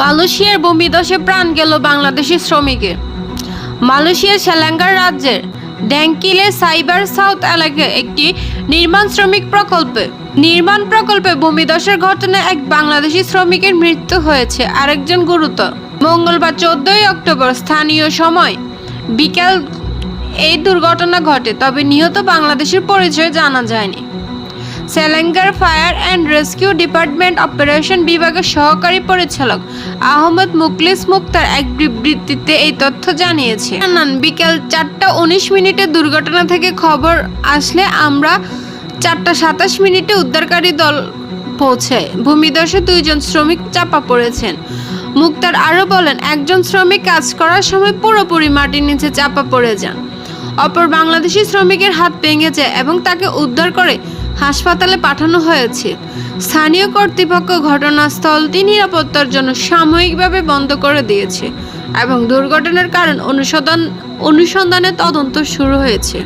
মালয়েশিয়ার ভূমিধসে প্রাণ গেল বাংলাদেশি শ্রমিকের মালয়েশিয়ার সেলাঙ্গার রাজ্যের ড্যাঙ্কিলে সাইবার সাউথ এলাকায় একটি নির্মাণ শ্রমিক প্রকল্পে নির্মাণ প্রকল্পে ভূমিধসের ঘটনায় এক বাংলাদেশি শ্রমিকের মৃত্যু হয়েছে, আরেকজন গুরুতর। মঙ্গলবার চোদ্দই অক্টোবর স্থানীয় সময় বিকেল এই দুর্ঘটনা ঘটে, তবে নিহত বাংলাদেশের পরিচয় জানা যায়নি। সেলেঙ্গার fire and rescue department operation বিভাগের সহকারী পরিচালক আহমদ মুকলিস মুক্তার এক বিবৃতিতে এই তথ্য জানিয়েছে। জানান, বিকেল চারটা উনিশ মিনিটে দুর্ঘটনা থেকে খবর আসলে আমরা চারটা সাতাশ মিনিটে উদ্ধারকারী দল পৌঁছায় ভূমিধসে দুইজন শ্রমিক চাপা পড়েছেন। মুক্তার আরও বলেন, একজন শ্রমিক কাজ করার সময় পুরোপুরি মাটির নিচে চাপা পড়ে যান। অপর বাংলাদেশি শ্রমিকের হাত ভেঙে যায় এবং তাকে উদ্ধার করে হাসপাতালে পাঠানো হয়েছে। স্থানীয় কর্তৃপক্ষ ঘটনাস্থলটি নিরাপত্তার জন্য সাময়িকভাবে বন্ধ করে দিয়েছে এবং দুর্ঘটনার কারণ অনুসন্ধান অনুসন্ধানে তদন্ত শুরু হয়েছে।